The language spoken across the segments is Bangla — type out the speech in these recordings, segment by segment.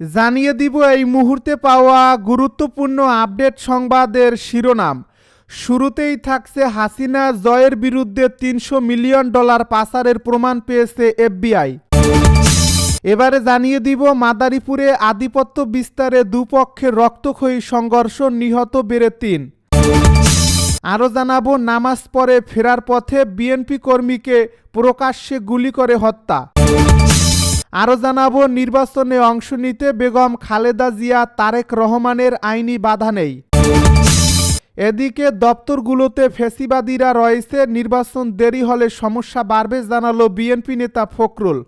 জানিয়ে দিব এই মুহূর্তে পাওয়া গুরুত্বপূর্ণ আপডেট সংবাদের শিরোনাম। শুরুতেই থাকছে হাসিনা জয়ের বিরুদ্ধে তিনশো মিলিয়ন ডলার পাচারের প্রমাণ পেয়েছে এফবিআই। এবারে জানিয়ে দিব, মাদারীপুরে আধিপত্য বিস্তারে দুপক্ষের রক্তক্ষয়ী সংঘর্ষ নিহত বেড়ে তিন। আরও জানাব, নামাজ পরে ফেরার পথে বিএনপি কর্মীকে প্রকাশ্যে গুলি করে হত্যা। আরও জানাব, নির্বাচনে অংশ নিতে বেগম খালেদা জিয়া, তারেক রহমানের আইনি বাধা নেই। এদিকে দপ্তরগুলোতে ফেসিবাদীরা রয়েছে, নির্বাচন দেরি হলে সমস্যা বাড়বে জানালো বিএনপি নেতা ফখরুল।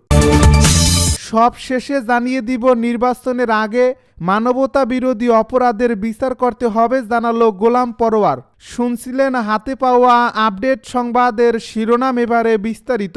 সব শেষে জানিয়ে দিব, নির্বাচনের আগে মানবতা বিরোধী অপরাধের বিচার করতে হবে জানালো গোলাম পরোয়ার। শুনছিলেন হাতে পাওয়া আপডেট সংবাদের শিরোনাম এবারে বিস্তারিত।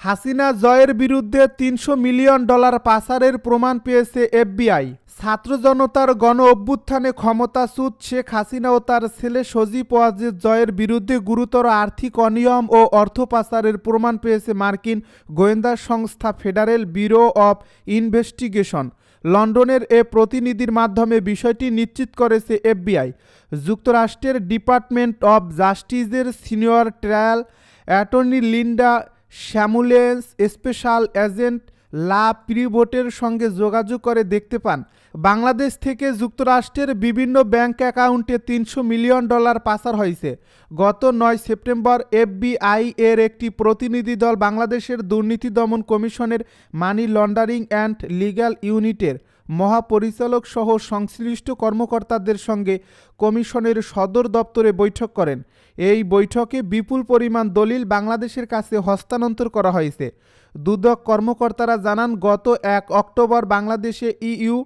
হাসিনা জয়ের বিরুদ্ধে তিনশো মিলিয়ন ডলার পাচারের প্রমাণ পেয়েছে এফবিআই। ছাত্র জনতার গণ অভ্যুত্থানে ক্ষমতাচ্যুত শেখ হাসিনা ও তার ছেলে সজীব ওয়াজেদ জয়ের বিরুদ্ধে গুরুতর আর্থিক অনিয়ম ও অর্থ পাচারের প্রমাণ পেয়েছে মার্কিন গোয়েন্দা সংস্থা ফেডারেল ব্যুরো অব ইনভেস্টিগেশন। লন্ডনের এ প্রতিনিধির মাধ্যমে বিষয়টি নিশ্চিত করেছে এফবিআই। যুক্তরাষ্ট্রের ডিপার্টমেন্ট অব জাস্টিসের সিনিয়র ট্রায়াল অ্যাটর্নি লিন্ডা শ্যামুলেন্স স্পেশাল এজেন্ট লা প্রিভোটের সঙ্গে যোগাযোগ করে দেখতে পান। বাংলাদেশ থেকে যুক্তরাষ্ট্রের বিভিন্ন ব্যাংক অ্যাকাউন্টে তিনশো মিলিয়ন ডলার পাচার হয়েছে। গত নয় সেপ্টেম্বর এফবিআই এর একটি প্রতিনিধি দল বাংলাদেশের দুর্নীতি দমন কমিশনের মানি লন্ডারিং অ্যান্ড লিগ্যাল ইউনিটের মহাপরিচালক সহ সংশ্লিষ্ট কর্মকর্তাদের সঙ্গে কমিশনের সদর দপ্তরে বৈঠক করেন। এই বৈঠকে বিপুল পরিমাণ দলিল বাংলাদেশের কাছে হস্তান্তর করা হয়েছে। দুদক কর্মকর্তারা জানান, গত এক অক্টোবর বাংলাদেশে ইইউ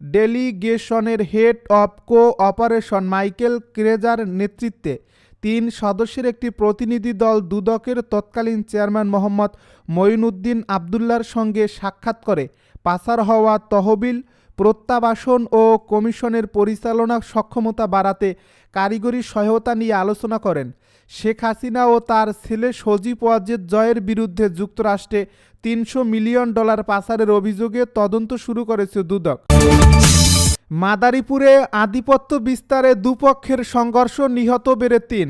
ডেলিগেশনের head of cooperation Michael ক্রেজার নেতৃত্বে তিন সদস্যের একটি প্রতিনিধি দল দুদকের তৎকালীন চেয়ারম্যান মোহাম্মদ মঈনুদ্দিন আবদুল্লার সঙ্গে সাক্ষাৎ করে। পাচার হওয়া তহবিল, প্রত্যাবাসন ও কমিশনের পরিচালনা সক্ষমতা বাড়াতে কারিগরি সহায়তা নিয়ে আলোচনা করেন। শেখ হাসিনা ও তার ছেলে সজীব ওয়াজেদ জয়ের বিরুদ্ধে যুক্তরাষ্ট্রে তিনশো মিলিয়ন ডলার পাচারের অভিযোগে তদন্ত শুরু করেছে দুদক। মাদারীপুরে আধিপত্য বিস্তারে দুপক্ষের সংঘর্ষ নিহত বেড়ে তিন।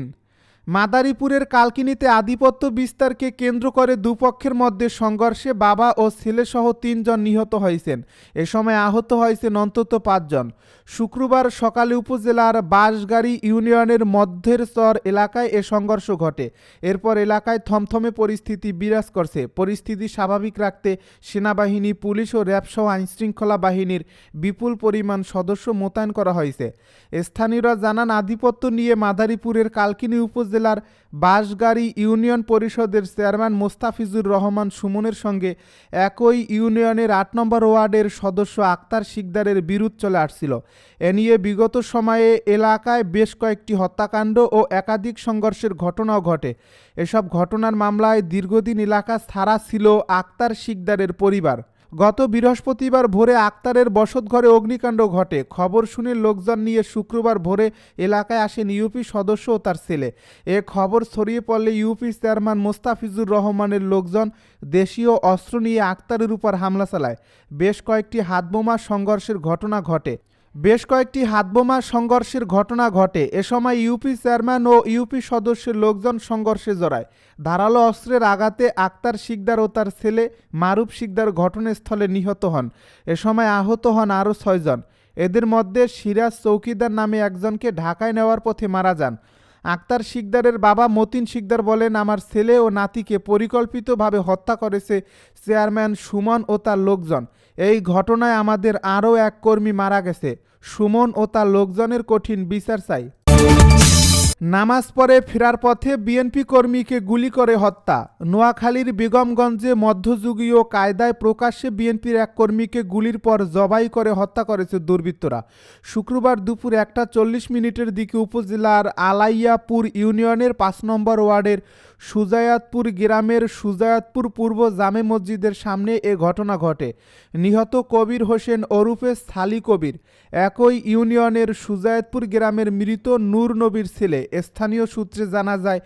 মাদারীপুরের কালকিনিতে আধিপত্য বিস্তারকে কেন্দ্র করে দুপক্ষের মধ্যে সংঘর্ষে বাবা ও ছেলেসহ তিনজন নিহত হয়েছেন। এ সময় আহত হয়েছেন অন্তত পাঁচজন। শুক্রবার সকালে উপজেলার বাঁশগাড়ি ইউনিয়নের মধ্যের স্তর এলাকায় এ সংঘর্ষ ঘটে। এরপর এলাকায় থমথমে পরিস্থিতি বিরাজ করছে। পরিস্থিতি স্বাভাবিক রাখতে সেনাবাহিনী, পুলিশ ও র্যাবসহ আইনশৃঙ্খলা বাহিনীর বিপুল পরিমাণ সদস্য মোতায়েন করা হয়েছে। স্থানীয়রা জানান, আধিপত্য নিয়ে মাদারীপুরের কালকিনি উপজেলার বাঁশগাড়ি ইউনিয়ন পরিষদের চেয়ারম্যান মোস্তাফিজুর রহমান সুমনের সঙ্গে একই ইউনিয়নের আট নম্বর ওয়ার্ডের সদস্য আক্তার শিকদারের বিরোধ চলে আসছিল। এ নিয়ে বিগত সময়ে এলাকায় বেশ কয়েকটি হত্যাকাণ্ড ও একাধিক সংঘর্ষের ঘটনাও ঘটে। এসব ঘটনার মামলায় দীর্ঘদিন এলাকা ছাড়া ছিল আক্তার শিকদারের পরিবার। গত বৃহস্পতিবার ভোরে আক্তারের বসতঘরে অগ্নিকাণ্ড ঘটে। খবর শুনে লোকজন নিয়ে শুক্রবার ভোরে এলাকায় আসেন ইউপি সদস্য ও তার ছেলে। এ খবর ছড়িয়ে পড়লে ইউপি চেয়ারম্যান মোস্তাফিজুর রহমানের লোকজন দেশীয় অস্ত্র নিয়ে আক্তারের উপর হামলা চালায়। বেশ কয়েকটি হাতবোমা সংঘর্ষের ঘটনা ঘটে। বেশ কয়েকটি হাতবোমা সংঘর্ষের ঘটনা ঘটে। এ সময় ইউপি চেয়ারম্যান ও ইউপি সদস্যের লোকজন সংঘর্ষে জড়ায়। ধারালো অস্ত্রের আঘাতে আক্তার শিকদার ও তার ছেলে মারুফ শিকদার ঘটনাস্থলে নিহত হন। এ সময় আহত হন আরও ছয়জন। এদের মধ্যে সিরাজ চৌকিদার নামে একজনকে ঢাকায় নেওয়ার পথে মারা যান। আক্তার শিকদারের বাবা মতিন শিকদার বলেন, আমার ছেলে ও নাতিকে পরিকল্পিতভাবে হত্যা করেছে চেয়ারম্যান সুমন ও তার লোকজন। এই ঘটনায় আমাদের আরও এক কর্মী মারা গেছে। সুমন ও তার লোকজনের কঠিন বিচার চাই। নামাজ পরে ফেরার পথে বিএনপি কর্মীকে গুলি করে হত্যা। নোয়াখালীর বেগমগঞ্জে মধ্যযুগীয় কায়দায় প্রকাশ্যে বিএনপির এক কর্মীকে গুলির পর জবাই করে হত্যা করেছে দুর্বৃত্তরা। শুক্রবার দুপুর একটা চল্লিশ মিনিটের দিকে উপজেলার আলাইয়াপুর ইউনিয়নের পাঁচ নম্বর ওয়ার্ডের সুজায়াতপুর গ্রামের সুজায়াতপুর পূর্ব জামে মসজিদের সামনে এ ঘটনা ঘটে। নিহত কবির হোসেন ওরুফে সালি কবির। একই ইউনিয়নের সুজায়তপুর গ্রামের মৃত নূর নবীর ছেলে স্থানীয় সূত্রে জানা যায়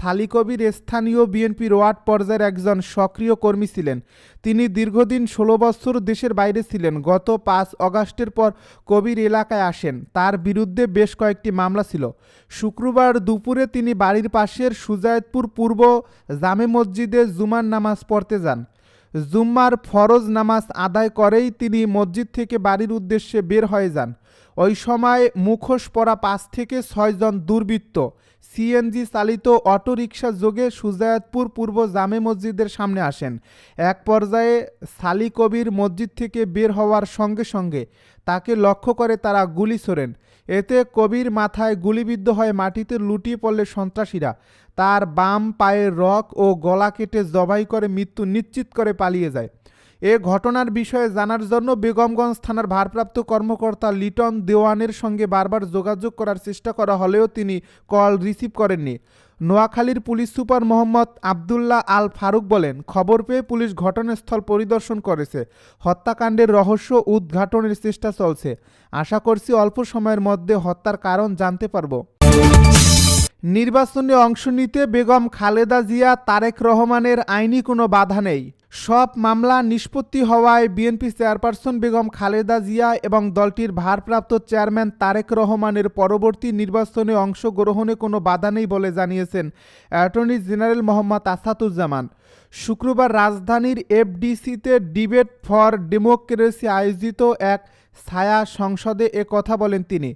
সালি কবির স্থানীয় বিএনপির ওয়ার্ড পর্যায়ের একজন সক্রিয় কর্মী ছিলেন। তিনি দীর্ঘদিন ষোলো বছর দেশের বাইরে ছিলেন। গত পাঁচ অগাস্টের পর কবির এলাকায় আসেন। তার বিরুদ্ধে বেশ কয়েকটি মামলা ছিল। শুক্রবার দুপুরে তিনি বাড়ির পাশের সুজায়তপুর পূর্ব জামে মসজিদে জুমার নামাজ পড়তে যান। জুম্মার ফরজ নামাজ আদায় করেই তিনি মসজিদ থেকে বাড়ির উদ্দেশ্যে বের হয়ে যান। ওই সময় মুখোশ পরা পাঁচ থেকে ছয়জন দুর্বৃত্ত, সিএনজি চালিত অটোরিকশা যোগে সুজায়তপুর পূর্ব জামে মসজিদের সামনে আসেন। এক পর্যায়ে সালি কবির মসজিদ থেকে বের হওয়ার সঙ্গে সঙ্গে তাকে লক্ষ্য করে তারা গুলি ছোড়েন। এতে কবির মাথায় গুলিবিদ্ধ হয়ে মাটিতে লুটিয়ে পড়লে সন্ত্রাসীরা তার বাম পায়ের রক ও গলা কেটে জবাই করে মৃত্যু নিশ্চিত করে পালিয়ে যায়। এ ঘটনার বিষয়ে জানার জন্য বেগমগঞ্জ থানার ভারপ্রাপ্ত কর্মকর্তা লিটন দেওয়ানের সঙ্গে বারবার যোগাযোগ করার চেষ্টা করা হলেও তিনি কল রিসিভ করেননি। নোয়াখালীর পুলিশ সুপার মোহাম্মদ আবদুল্লাহ আল ফারুক বলেন, খবর পেয়ে পুলিশ ঘটনাস্থল পরিদর্শন করেছে। হত্যাকাণ্ডের রহস্য উদ্ঘাটনের চেষ্টা চলছে। আশা করছি অল্প সময়ের মধ্যে হত্যার কারণ জানতে পারব। নির্বাচনে অংশ নিতে বেগম খালেদা জিয়া, তারেক রহমানের আইনি কোনো বাধা নেই। সব মামলা নিষ্পত্তি হওয়ায় বিএনপি চেয়ারপারসন বেগম খালেদা জিয়া এবং দলটির ভারপ্রাপ্ত চেয়ারম্যান তারেক রহমানের পরবর্তী নির্বাচনে অংশগ্রহণে কোনো বাধা নেই বলে জানিয়েছেন অ্যাটর্নি জেনারেল মোহাম্মদ আসাদুজ্জামান। শুক্রবার রাজধানীর এফডিসিতে ডিবেট ফর ডেমোক্রেসি আয়োজিত এক ছায়া সংসদে এ কথা বলেন তিনি।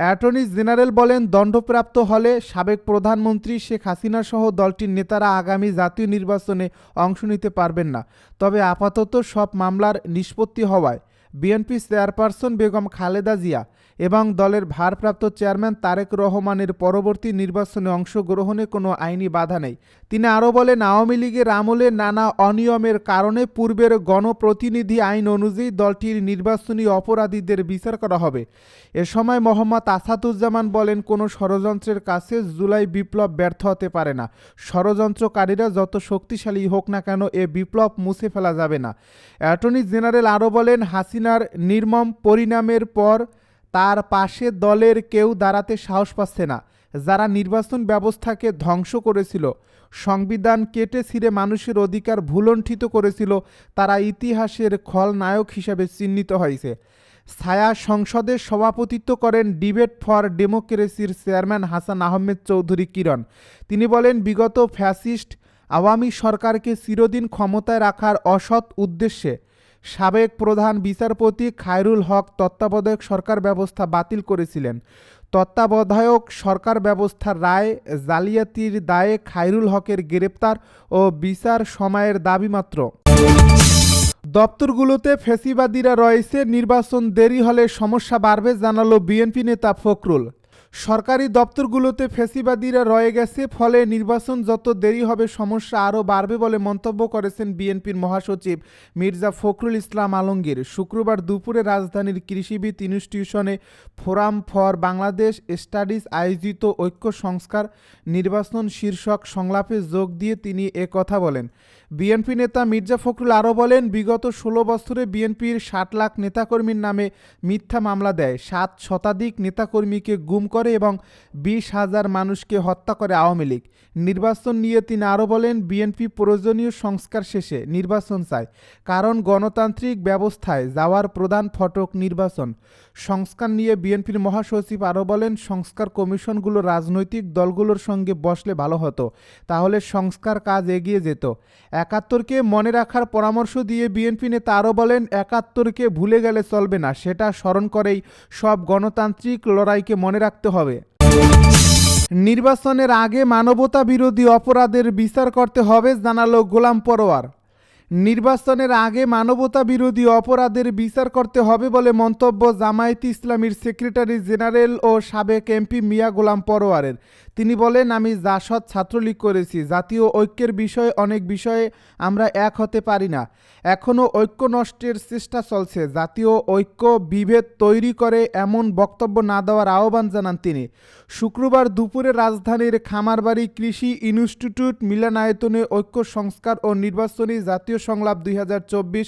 অ্যাটর্নি জেনারেল বলেন, দণ্ডপ্রাপ্ত হলে সাবেক প্রধানমন্ত্রী শেখ হাসিনা সহ দলটির নেতারা আগামী জাতীয় নির্বাচনে অংশ নিতে পারবেন না। তবে আপাতত সব মামলার নিষ্পত্তি হওয়ায় বিএনপি চেয়ারপারসন বেগম খালেদা জিয়া এবং দলের ভারপ্রাপ্ত চেয়ারম্যান তারেক রহমানের পরবর্তী নির্বাচনে অংশগ্রহণে কোনো আইনি বাধা নেই। তিনি আরও বলেন, আওয়ামী লীগের আমলে নানা অনিয়মের কারণে পূর্বের গণপ্রতিনিধি আইন অনুযায়ী দলটির নির্বাচনী অপরাধীদের বিচার করা হবে। এ সময় মোহাম্মদ আসাদুজ্জামান বলেন, কোনো ষড়যন্ত্রের কাছে জুলাই বিপ্লব ব্যর্থ হতে পারে না। ষড়যন্ত্রকারীরা যত শক্তিশালী হোক না কেন এ বিপ্লব মুছে ফেলা যাবে না। অ্যাটর্নি জেনারেল আরও বলেন, হাসিনার নির্মম পরিণামের পর তার পাশে দলের কেউ দাঁড়াতে সাহস পাচ্ছে না। যারা নির্বাচন ব্যবস্থাকে ধ্বংস করেছিল, সংবিধান কেটে ছিঁড়ে মানুষের অধিকার ভুলণ্ঠিত করেছিল, তারা ইতিহাসের খলনায়ক হিসাবে চিহ্নিত হয়েছে। ছায়া সংসদে সভাপতিত্ব করেন ডিবেট ফর ডেমোক্রেসির চেয়ারম্যান হাসান আহমেদ চৌধুরী কিরণ। তিনি বলেন, বিগত ফ্যাসিস্ট আওয়ামী সরকারকে চিরদিন ক্ষমতায় রাখার অসৎ উদ্দেশ্যে সাবেক প্রধান বিচারপতি খায়রুল হক তত্ত্বাবধায়ক সরকার ব্যবস্থা বাতিল করেছিলেন। তত্ত্বাবধায়ক সরকার ব্যবস্থার রায় জালিয়াতির দায়ে খায়রুল হকের গ্রেপ্তার ও বিচার সময়ের দাবি মাত্র। দপ্তরগুলোতে ফেসিবাদীরা রয়েছে, নির্বাচন দেরি হলে সমস্যা বাড়বে, জানালো বিএনপি নেতা ফখরুল। সরকারি দপ্তরগুলোতে ফেসিবাদীরা রয়ে গেছে, ফলে নির্বাচন যত দেরি হবে সমস্যা আরও বাড়বে বলে মন্তব্য করেছেন বিএনপির মহাসচিব মির্জা ফখরুল ইসলাম আলমগীর। শুক্রবার দুপুরে রাজধানীর কৃষিবিদ ইনস্টিটিউশনে ফোরাম ফর বাংলাদেশ স্টাডিজ আয়োজিত ঐক্য সংস্কার নির্বাচন শীর্ষক সংলাপে যোগ দিয়ে তিনি এ কথা বলেন। বিএনপি নেতা মির্জা ফখরুল আরও বলেন, বিগত ষোলো বছরে বিএনপির ষাট লাখ নেতাকর্মীর নামে মিথ্যা মামলা দেয়। সাত শতাধিক নেতাকর্মীকে গুম করে এবং বিশ হাজার মানুষকে হত্যা করে আওয়ামী লীগ। নির্বাচন নিয়ে তিনি আরও বলেন, বিএনপি প্রয়োজনীয় সংস্কার শেষে নির্বাচন চায়, কারণ গণতান্ত্রিক ব্যবস্থায় যাওয়ার প্রধান ফটক নির্বাচন। সংস্কার নিয়ে বিএনপির মহাসচিব আরও বলেন, সংস্কার কমিশনগুলো রাজনৈতিক দলগুলোর সঙ্গে বসলে ভালো হতো, তাহলে সংস্কার কাজ এগিয়ে যেত। একাত্তরকে মনে রাখার পরামর্শ দিয়ে বিএনপি নেতা আরও বলেন, একাত্তরকে ভুলে গেলে চলবে না, সেটা স্মরণ করেই সব গণতান্ত্রিক লড়াইকে মনে রাখতে হবে। নির্বাচনের আগে মানবতা বিরোধী অপরাধের বিচার করতে হবে, জানালো গোলাম পরোয়ার। নির্বাচনের আগে মানবতা বিরোধী অপরাধের বিচার করতে হবে বলে মন্তব্য জামায়াতে ইসলামীর সেক্রেটারি জেনারেল ও সাবেক এমপি মিয়া গোলাম পরোয়ারের। তিনি বলেন, আমি জাসদ ছাত্রলীগ করেছি, জাতীয় ঐক্যের বিষয়ে অনেক বিষয়ে আমরা এক হতে পারি না। এখনও ঐক্য নষ্টের চেষ্টা চলছে। জাতীয় ঐক্য বিভেদ তৈরি করে এমন বক্তব্য না দেওয়ার আহ্বান জানান তিনি। শুক্রবার দুপুরে রাজধানীর খামারবাড়ি কৃষি ইনস্টিটিউট মিলনায়তনে ঐক্য সংস্কার ও নির্বাচনী জাতীয় সংলাপ দুই হাজার চব্বিশ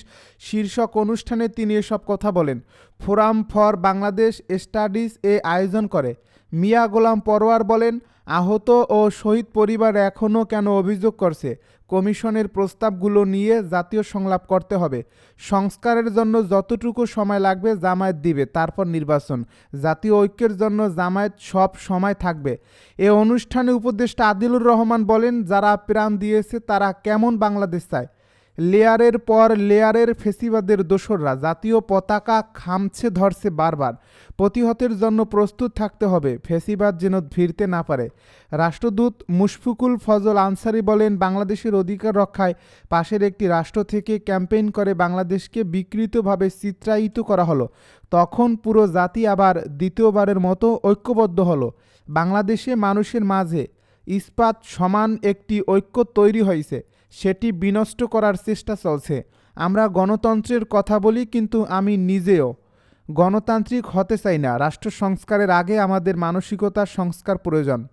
শীর্ষক অনুষ্ঠানে তিনি এসব কথা বলেন। ফোরাম ফর বাংলাদেশ স্টাডিজ এ আয়োজন করে। মিয়া গোলাম পরোয়ার বলেন, আহত ও শহীদ পরিবার এখনও কেন অভিযোগ করছে? কমিশনের প্রস্তাবগুলো নিয়ে জাতীয় সংলাপ করতে হবে। সংস্কারের জন্য যতটুকু সময় লাগবে জামায়াত দিবে, তারপর নির্বাচন। জাতীয় ঐক্যের জন্য জামায়াত সব সময় থাকবে। এ অনুষ্ঠানে উপদেষ্টা আদিলুর রহমান বলেন, যারা প্রাণ দিয়েছে তারা কেমন বাংলাদেশ চায়? লেয়ারের পর লেয়ারের ফেসিবাদের দোসররা জাতীয় পতাকা খামছে ধরছে বারবার। প্রতিহতের জন্য প্রস্তুত থাকতে হবে। ফেসিবাদ যেন ফিরতে না পারে। রাষ্ট্রদূত মুশফিকুল ফজল আনসারি বলেন, বাংলাদেশের অধিকার রক্ষায় পাশের একটি রাষ্ট্র থেকে ক্যাম্পেইন করে বাংলাদেশকে বিকৃতভাবে চিত্রায়িত করা হলো। তখন পুরো জাতি আবার দ্বিতীয়বারের মতো ঐক্যবদ্ধ হলো। বাংলাদেশে মানুষের মাঝে ইস্পাত সমান একটি ঐক্য তৈরি হয়েছে সেটি বিনষ্ট করার চেষ্টা চলছে। আমরা গণতন্ত্রের কথা বলি, কিন্তু আমি নিজেও গণতান্ত্রিক হতে চাই না। রাষ্ট্র সংস্কারের আগে আমাদের মানসিকতার সংস্কার প্রয়োজন।